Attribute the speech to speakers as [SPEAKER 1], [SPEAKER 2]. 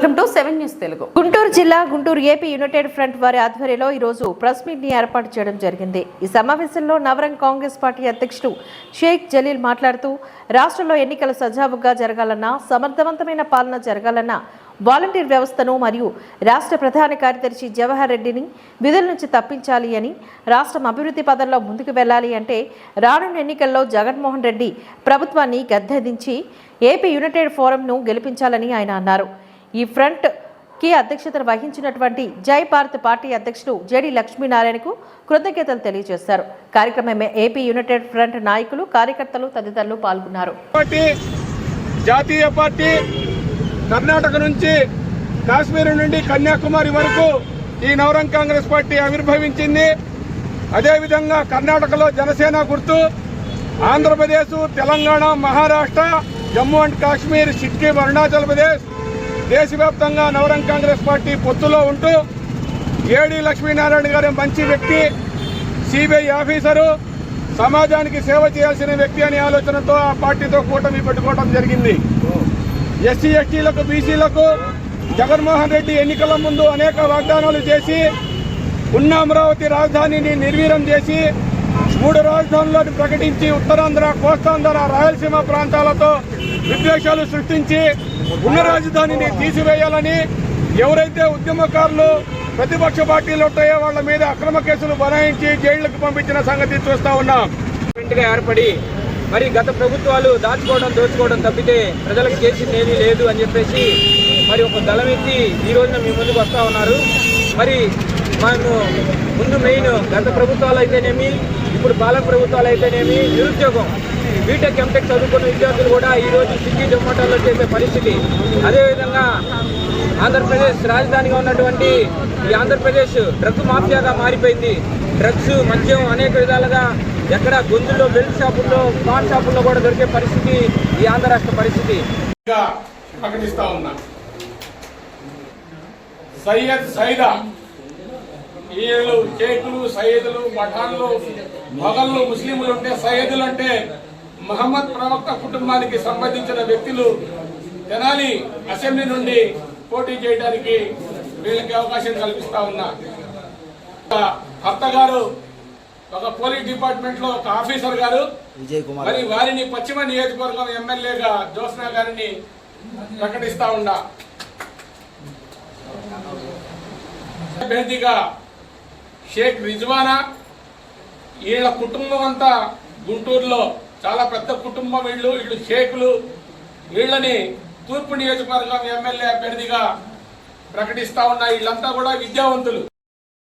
[SPEAKER 1] Welcome to seven news Telugu. Guntur జిల్లా Guntur AP United front వారి ఆధ్వర్యంలో ఈ రోజు ప్రెస్ మీట్ని ఏర్పాటు చేయడం జరిగింది. ఈ సమావేశంలో నవరంగ్ కాంగ్రెస్ పార్టీ అధ్యక్షుడు షేక్ జలీల్ మాట్లాడుతూ రాష్ట్రంలో ఎన్నికలు సజావుగా జరగాలన్నా సమర్థవంతమైన పాలన జరగాలన్నా వాలంటీర్ వ్యవస్థను మరియు రాష్ట్ర ప్రధాన కార్యదర్శి జవహర్ రెడ్డిని విధుల నుంచి తప్పించాలి అని రాష్ట్రం అభివృద్ధి పదంలో ముందుకు వెళ్ళాలి అంటే రానున్న ఎన్నికల్లో జగన్మోహన్ రెడ్డి ప్రభుత్వాన్ని గద్దెదించి ఏపీ యునైటెడ్ ఫోరంను గెలిపించాలని ఆయన అన్నారు. ఈ ఫ్రంట్కి అధ్యక్షతను వహించినటువంటి జై భారత్ పార్టీ అధ్యక్షుడు జేడి లక్ష్మీనారాయణకు కృతజ్ఞతలు తెలియజేశారు. కార్యక్రమం ఏపీ యునైటెడ్ ఫ్రంట్ నాయకులు కార్యకర్తలు తదితరులు పాల్గొన్నారు.
[SPEAKER 2] పార్టీ జాతీయ పార్టీ కర్ణాటక నుంచి కాశ్మీర్ నుండి కన్యాకుమారి వరకు ఈ నవరం కాంగ్రెస్ పార్టీ ఆవిర్భవించింది. అదేవిధంగా కర్ణాటకలో జనసేన గుర్తు ఆంధ్రప్రదేశ్ తెలంగాణ మహారాష్ట్ర జమ్మూ అండ్ కాశ్మీర్ సిక్కిం అరుణాచల్ ప్రదేశ్ దేశవ్యాప్తంగా నవరం కాంగ్రెస్ పార్టీ పొత్తులో ఉంటూ ఏడి లక్ష్మీనారాయణ గారి మంచి వ్యక్తి సిబిఐ ఆఫీసరు సమాజానికి సేవ చేయాల్సిన వ్యక్తి అనే ఆలోచనతో ఆ పార్టీతో కూటమి పెట్టుకోవడం జరిగింది. ఎస్సీ ఎస్టీలకు బీసీలకు జగన్మోహన్ రెడ్డి ఎన్నికల ముందు అనేక వాగ్దానాలు చేసి ఉన్న అమరావతి రాజధానిని నిర్వీర్యం చేసి మూడు రాజధానులను ప్రకటించి ఉత్తరాంధ్ర కోస్తాంధ్ర రాయలసీమ ప్రాంతాలతో విద్వేషాలు సృష్టించి ఉన్న రాజధానిని తీసివేయాలని ఎవరైతే ఉద్యమకారులు ప్రతిపక్ష పార్టీలు ఉంటాయో వాళ్ళ మీద అక్రమ కేసులు బనాయించి జైళ్ళకు పంపించిన సంగతి చూస్తా ఉన్నాం.
[SPEAKER 3] వెంటనే ఏర్పడి మరి గత ప్రభుత్వాలు దాచుకోవడం దోచుకోవడం తప్పితే ప్రజలకు చేసింది ఏమీ లేదు అని చెప్పేసి మరి ఒక దళం ఎత్తి ఈ రోజున మీ ముందుకు వస్తా ఉన్నారు. మరి మనము ముందు మెయిన్ గత ప్రభుత్వాలు అయితేనేమి ఇప్పుడు పాలక ప్రభుత్వాలు అయితేనేమి నిరుద్యోగం. బీటెక్ ఎంటెక్ చదువుకున్న విద్యార్థులు కూడా ఈ రోజు జొమాటోలో చేసే పరిస్థితి. అదేవిధంగా ఆంధ్రప్రదేశ్ రాజధానిగా ఉన్నటువంటి ఈ ఆంధ్రప్రదేశ్ డ్రగ్ మాఫియాగా మారిపోయింది. డ్రగ్స్ మద్యం అనేక విధాలుగా ఎక్కడ గొంతుల్లో బెల్ట్ షాపుల్లో పాన్ షాపుల్లో కూడా దొరికే పరిస్థితి ఈ ఆంధ్ర రాష్ట్ర పరిస్థితి.
[SPEAKER 2] ప్రకటిస్తా ఉన్నా. సయ్యద్ సైదా. ఈయనలు షేకులు సయ్యదులు పఠాన్లు మొఘళ్ళు ముస్లింలు ఉంటే సయ్యదులు అంటే మహమ్మద్ ప్రవక్త కుటుంబానికి సంబంధించిన వ్యక్తులు తెనాలి అసెంబ్లీ నుండి పోటీ చేయడానికి వీళ్ళకి అవకాశం కల్పిస్తా ఉన్నా. భర్త గారు ఒక పోలీస్ డిపార్ట్మెంట్లో ఒక ఆఫీసర్ గారు. మరి వారిని పశ్చిమ నియోజకవర్గం ఎమ్మెల్యేగా జ్యోత్స్నా గారిని ప్రకటిస్తా ఉండా అభ్యర్థిగా షేక్ రిజ్వానా వీళ్ళ కుటుంబం అంతా గుంటూరులో చాలా పెద్ద కుటుంబం వీళ్ళు వీళ్ళు షేకులు. వీళ్ళని తూర్పు నియోజకవర్గం ఎమ్మెల్యే అభ్యర్థిగా ప్రకటిస్తా ఉన్న వీళ్ళంతా కూడా విద్యావంతులు.